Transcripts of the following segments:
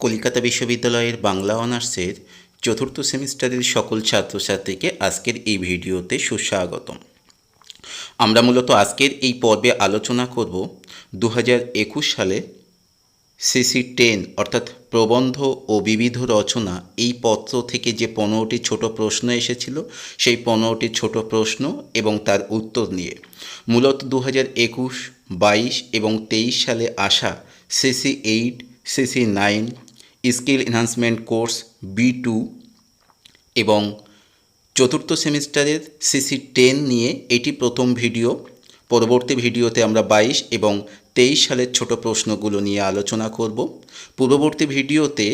কলকাতা বিশ্ববিদ্যালয়ের বাংলা অনার্সের চতুর্থ সেমিস্টারের সকল ছাত্রছাত্রীকে আজকের এই ভিডিওতে সুস্বাগতম। আমরা মূলত আজকের এই পর্বে আলোচনা করব দু হাজার একুশ সালে সিসি টেন অর্থাৎ প্রবন্ধ ও বিবিধ রচনা এই পত্র থেকে যে পনেরোটি ছোট প্রশ্ন এসেছিল, সেই পনেরোটি ছোট প্রশ্ন এবং তার উত্তর নিয়ে মূলত দু হাজার একুশ, বাইশ এবং তেইশ সালে আসা CC eight, CC nine skill enhancement course, B two এবং চতুর্থ সেমিস্টারের সিসি টেন নিয়ে এটি প্রথম ভিডিও। পরবর্তী ভিডিওতে আমরা বাইশ এবং তেইশ সালের ছোট প্রশ্নগুলো নিয়ে আলোচনা করব। পূর্ববর্তী ভিডিওতে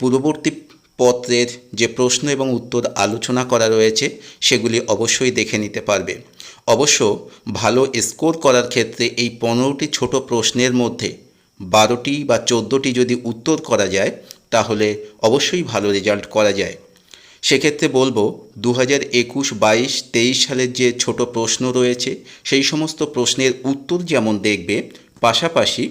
পূর্ববর্তী পত্রের যে প্রশ্ন এবং উত্তর আলোচনা করা রয়েছে, সেগুলি অবশ্যই দেখে নিতে পারবে। অবশ্য ভালো স্কোর করার ক্ষেত্রে এই পনেরোটি ছোট প্রশ্নের মধ্যে বারোটি বা চোদ্দোটি যদি উত্তর করা যায়, তাহলে অবশ্যই ভালো রেজাল্ট করা যায়। সেক্ষেত্রে বলব দু হাজার একুশ বাইশ তেইশ সালের যে ছোট প্রশ্ন রয়েছে, সেই সমস্ত প্রশ্নের উত্তর যেমন দেখবে, পাশাপাশি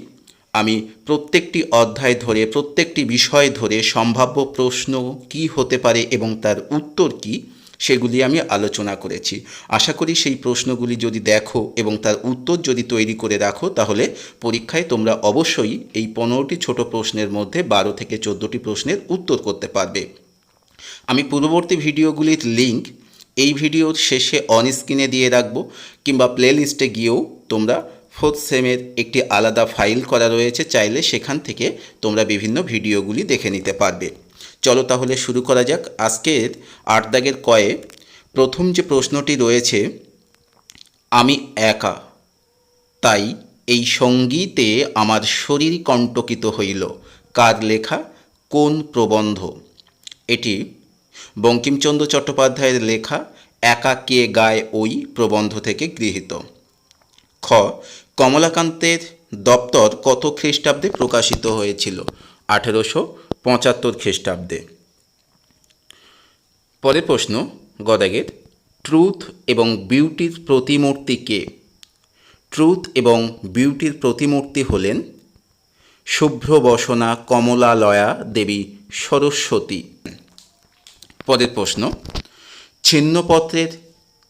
আমি প্রত্যেকটি অধ্যায় ধরে, প্রত্যেকটি বিষয় ধরে সম্ভাব্য প্রশ্ন কি হতে পারে এবং তার উত্তর কি সেগুলি আমি আলোচনা করেছি। আশা করি সেই প্রশ্নগুলি যদি দেখো এবং তার উত্তর যদি তৈরি করে রাখো, তাহলে পরীক্ষায় তোমরা অবশ্যই এই পনেরোটি ছোট প্রশ্নের মধ্যে বারো থেকে চোদ্দোটি প্রশ্নের উত্তর করতে পারবে। আমি পূর্ববর্তী ভিডিওগুলির লিঙ্ক এই ভিডিওর শেষে অন স্ক্রিনে দিয়ে রাখব, কিংবা প্লে লিস্টে গিয়েও তোমরা ফোর্থ সেমের একটি আলাদা ফাইল করা রয়েছে, চাইলে সেখান থেকে তোমরা বিভিন্ন ভিডিওগুলি দেখে নিতে পারবে। চলো তাহলে শুরু করা যাক। আজকের আট দাগের কয়ে প্রথম যে প্রশ্নটি রয়েছে, আমি একা, তাই এই সঙ্গীতে আমার শরীর কণ্টকিত হইল। কার লেখা? কোন প্রবন্ধ? এটি বঙ্কিমচন্দ্র চট্টোপাধ্যায়ের লেখা, একা কে গায় ওই প্রবন্ধ থেকে গৃহীত। খ, কমলাকান্তের দপ্তর কত খ্রিস্টাব্দে প্রকাশিত হয়েছিল? আঠেরোশো পঁচাত্তর খ্রিস্টাব্দে। পরের প্রশ্ন, গদাগের, ট্রুথ এবং বিউটির প্রতিমূর্তি কে? ট্রুথ এবং বিউটির প্রতিমূর্তি হলেন শুভ্রবসনা কমলালয়া দেবী সরস্বতী। পরের প্রশ্ন, ছিন্নপত্রের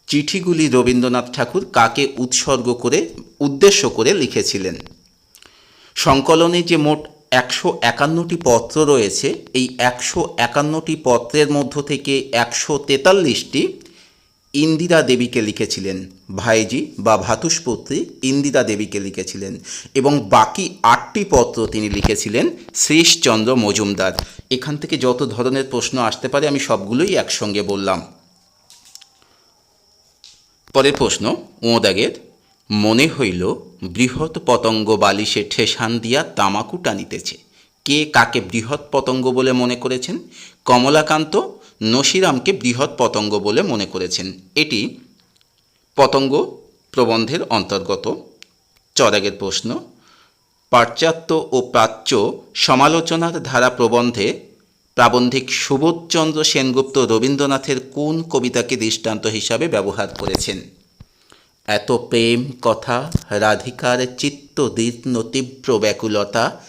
চিঠিগুলি রবীন্দ্রনাথ ঠাকুর কাকে উৎসর্গ করে, উদ্দেশ্য করে লিখেছিলেন? সংকলনে যে মোট একশো একান্নটি পত্র রয়েছে। এই একশো একান্নটি পত্রের মধ্য থেকে একশো তেতাল্লিশটি ইন্দিরা দেবীকে লিখেছিলেন। ভাইজি বা ভাতুষপুত্রী ইন্দিরা দেবীকে লিখেছিলেন এবং বাকি আটটি পত্র তিনি লিখেছিলেন শ্রীশচন্দ্র মজুমদার। এখান থেকে যত ধরনের প্রশ্ন আসতে পারে আমি সবগুলোই একসঙ্গে বললাম। পরের প্রশ্ন ওঁদাগের মনে হইল, বৃহৎ পতঙ্গ বালিশে ঠেসান দিয়া তামাকু টানিতেছে। কে কাকে বৃহৎ পতঙ্গ বলে মনে করেছেন? কমলাকান্ত, নসিরামকে বৃহৎ পতঙ্গ বলে মনে করেছেন। এটি পতঙ্গ প্রবন্ধের অন্তর্গত। চরাগের প্রশ্ন, পাশ্চাত্য ও প্রাচ্য সমালোচনার ধারা প্রবন্ধে প্রাবন্ধিক সুবোধচন্দ্র সেনগুপ্ত রবীন্দ্রনাথের কোন কবিতাকে দৃষ্টান্ত হিসাবে ব্যবহার করেছেন? এত প্রেম কথা রাধিকার চিত্ত দীর্ণ তীব্র ব্যাকুলতা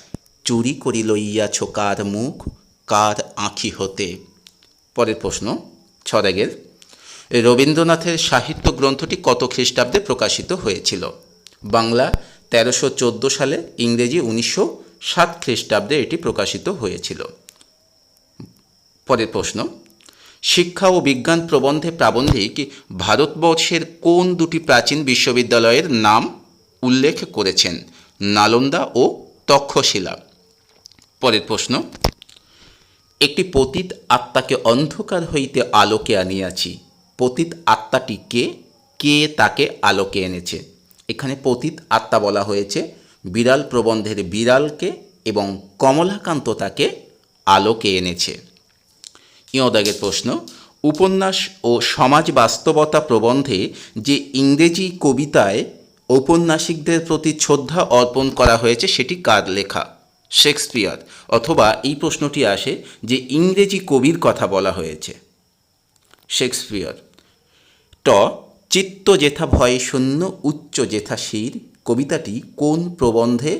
চুরি করি লইয়াছ কার মুখ কার আঁখি হতে? পরের প্রশ্ন ছদাগের রবীন্দ্রনাথের সাহিত্য গ্রন্থটি কত খ্রিস্টাব্দে প্রকাশিত হয়েছিল? বাংলা তেরোশো চোদ্দ সালে, ইংরেজি উনিশশো সাত খ্রিস্টাব্দে এটি প্রকাশিত হয়েছিল। পরের প্রশ্ন শিক্ষা ও বিজ্ঞান প্রবন্ধে প্রাবন্ধিক ভারতবর্ষের কোন দুটি প্রাচীন বিশ্ববিদ্যালয়ের নাম উল্লেখ করেছেন? নালন্দা ও তক্ষশিলা। পরের প্রশ্ন, একটি পতিত আত্মাকে অন্ধকার হইতে আলোকে আনিয়াছি। পতিত আত্মাটি কে? কে তাকে আলোকে এনেছে? এখানে পতিত আত্মা বলা হয়েছে বিড়াল প্রবন্ধের বিড়ালকে এবং কমলাকান্ত তাকে আলোকে এনেছে। ইয়দাগের প্রশ্ন, উপন্যাস ও সমাজ বাস্তবতা প্রবন্ধে যে ইংরেজি কবিতায় ঔপন্যাসিকদের প্রতি শ্রদ্ধা অর্পণ করা হয়েছে, সেটি কার লেখা? শেক্সপিয়ার। অথবা এই প্রশ্নটি আসে যে ইংরেজি কবির কথা বলা হয়েছে। শেক্সপিয়ার। ট, চিত্ত যেথা ভয়ে শূন্য, উচ্চ যেথা শির, কবিতাটি কোন প্রবন্ধে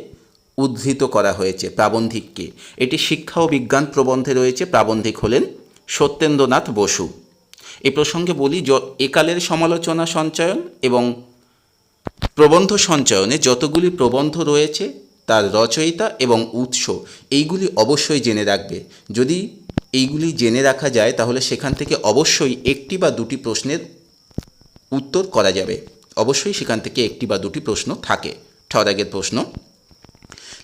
উদ্ধৃত করা হয়েছে? প্রাবন্ধিককে এটি শিক্ষা ও বিজ্ঞান প্রবন্ধে রয়েছে, প্রাবন্ধিক হলেন সত্যেন্দ্রনাথ বসু। এ প্রসঙ্গে বলি একালের সমালোচনা সঞ্চয়ন এবং প্রবন্ধ সঞ্চয়নে যতগুলি প্রবন্ধ রয়েছে, তার রচয়িতা এবং উৎস, এইগুলি অবশ্যই জেনে রাখবে। যদি এইগুলি জেনে রাখা যায়, তাহলে সেখান থেকে অবশ্যই একটি বা দুটি প্রশ্নের উত্তর করা যাবে। অবশ্যই সেখান থেকে একটি বা দুটি প্রশ্ন থাকে। ঠরাগের প্রশ্ন,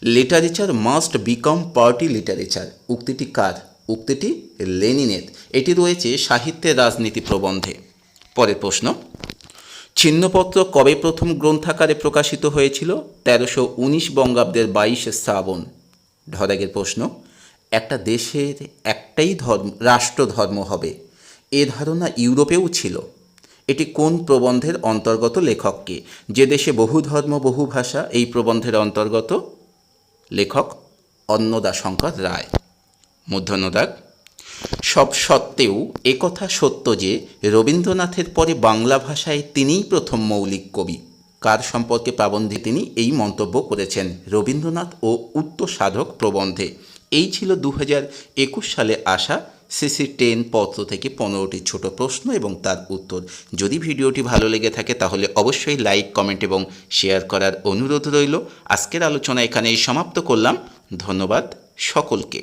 literature must become party literature. উক্তিটি কার? উক্তিটি লেনিনের। এটি রয়েছে সাহিত্যের রাজনীতি প্রবন্ধে। পরের প্রশ্ন, ছিন্নপত্র কবে প্রথম গ্রন্থাকারে প্রকাশিত হয়েছিল? তেরোশো উনিশ বঙ্গাব্দের বাইশে শ্রাবণ। ঢরাগের প্রশ্ন, একটা দেশের একটাই ধর্ম, রাষ্ট্রধর্ম হবে, এ ধারণা ইউরোপেও ছিল। এটি কোন প্রবন্ধের অন্তর্গত লেখককে? যে দেশে বহু ধর্ম, বহু ভাষা, এই প্রবন্ধের অন্তর্গত? লেখক অন্নদাশঙ্কর রায়। মূর্ধন্যদাগ সব সত্ত্বেও একথা সত্য যে রবীন্দ্রনাথের পরে বাংলা ভাষায় তিনিই প্রথম মৌলিক কবি। কার সম্পর্কে প্রাবন্ধে তিনি এই মন্তব্য করেছেন রবীন্দ্রনাথ ও উত্তর সাধক প্রবন্ধে। এই ছিল দু একুশ সালে আসা সিসি টেন পত্র থেকে পনেরোটি ছোট প্রশ্ন এবং তার উত্তর। যদি ভিডিওটি ভালো লেগে থাকে তাহলে অবশ্যই লাইক, কমেন্ট এবং শেয়ার করার অনুরোধ রইল। আজকের আলোচনা এখানেই সমাপ্ত করলাম। ধন্যবাদ সকলকে।